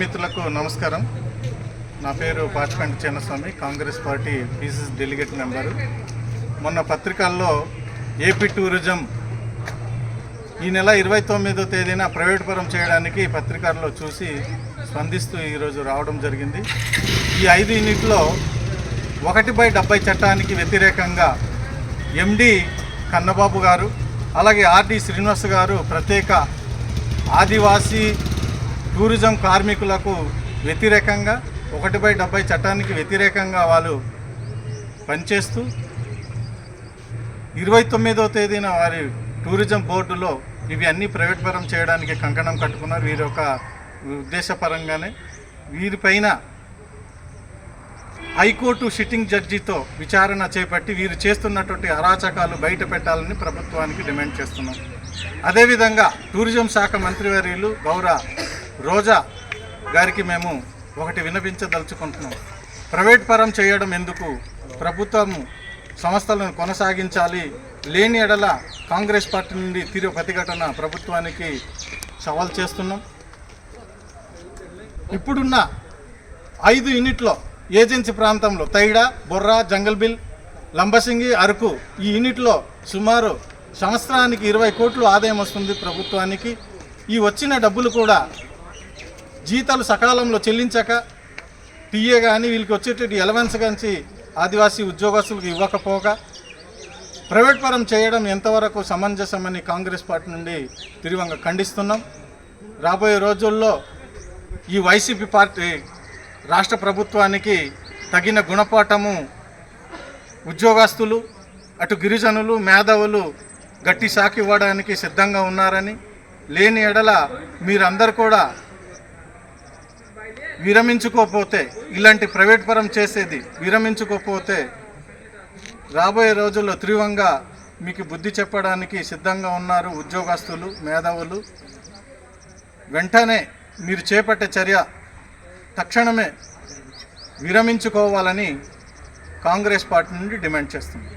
మిత్రులకు నమస్కారం. నా పేరు Pachipandi Chinnaswamy Congress party PCC delegate member. మొన్న పత్రికల్లో ఏపీ టూరిజం ఈ నెల ఇరవై తొమ్మిదో తేదీన ప్రైవేట్ పరం చేయడానికి పత్రికల్లో చూసి స్పందిస్తూ ఈరోజు రావడం జరిగింది. ఈ ఐదు యూనిట్లో ఒకటి బై డెబ్బై చట్టానికి వ్యతిరేకంగా ఎండి కన్నబాబు గారు అలాగే ఆర్డి శ్రీనివాస్ గారు ప్రత్యేక ఆదివాసీ టూరిజం కార్మికులకు వ్యతిరేకంగా ఒకటి బై డెబ్బై చట్టానికి వ్యతిరేకంగా వాళ్ళు పనిచేస్తూ ఇరవై తొమ్మిదవ తేదీన వారి టూరిజం బోర్డులో ఇవి అన్నీ ప్రైవేట్ పరం చేయడానికి కంకణం కట్టుకున్నారు. వీరి యొక్క ఉద్దేశపరంగానే వీరిపైన హైకోర్టు సిట్టింగ్ జడ్జితో విచారణ చేపట్టి వీరు చేస్తున్నటువంటి అరాచకాలు బయట పెట్టాలని ప్రభుత్వానికి డిమాండ్ చేస్తున్నాం. అదేవిధంగా టూరిజం శాఖ మంత్రివర్యులు గౌరవ రోజా గారికి మేము ఒకటి విన్నపించదలుచుకుంటున్నాం ప్రైవేట్ పరం చేయడం ఎందుకు? ప్రభుత్వం సంస్థలను కొనసాగించాలి. లేని ఎడల కాంగ్రెస్ పార్టీ నుండి తీరు ప్రతిఘటన ప్రభుత్వానికి సవాల్ చేస్తున్నాం. ఇప్పుడున్న ఐదు యూనిట్లో ఏజెన్సీ ప్రాంతంలో తైడా బొర్రా జంగల్ బిల్ లంబసింగి అరకు ఈ యూనిట్లో సుమారు సంవత్సరానికి ఇరవై కోట్లు ఆదాయం వస్తుంది ప్రభుత్వానికి. ఈ వచ్చిన డబ్బులు కూడా జీతాలు సకాలంలో చెల్లించక టీఏ కానీ వీళ్ళకి వచ్చేటట్టు ఎలవెన్స్ కానీ ఆదివాసీ ఉద్యోగస్తులకు ఇవ్వకపోగా ప్రైవేట్ పరం చేయడం ఎంతవరకు సమంజసమని కాంగ్రెస్ పార్టీ నుండి తీవ్రంగా ఖండిస్తున్నాం. రాబోయే రోజుల్లో ఈ వైసీపీ పార్టీ రాష్ట్ర ప్రభుత్వానికి తగిన గుణపాఠము ఉద్యోగస్తులు అటు గిరిజనులు మేధావులు గట్టి సాకి ఇవ్వడానికి సిద్ధంగా ఉన్నారని లేని ఎడల మీరందరూ కూడా విరమించుకోకపోతే ఇలాంటి ప్రైవేట్ పరం చేసేది విరమించుకోకపోతే రాబోయే రోజుల్లో తీవ్రంగా మీకు బుద్ధి చెప్పడానికి సిద్ధంగా ఉన్నారు ఉద్యోగస్తులు మేధావులు. వెంటనే మీరు చేపట్టే చర్య తక్షణమే విరమించుకోవాలని కాంగ్రెస్ పార్టీ నుండి డిమాండ్ చేస్తుంది.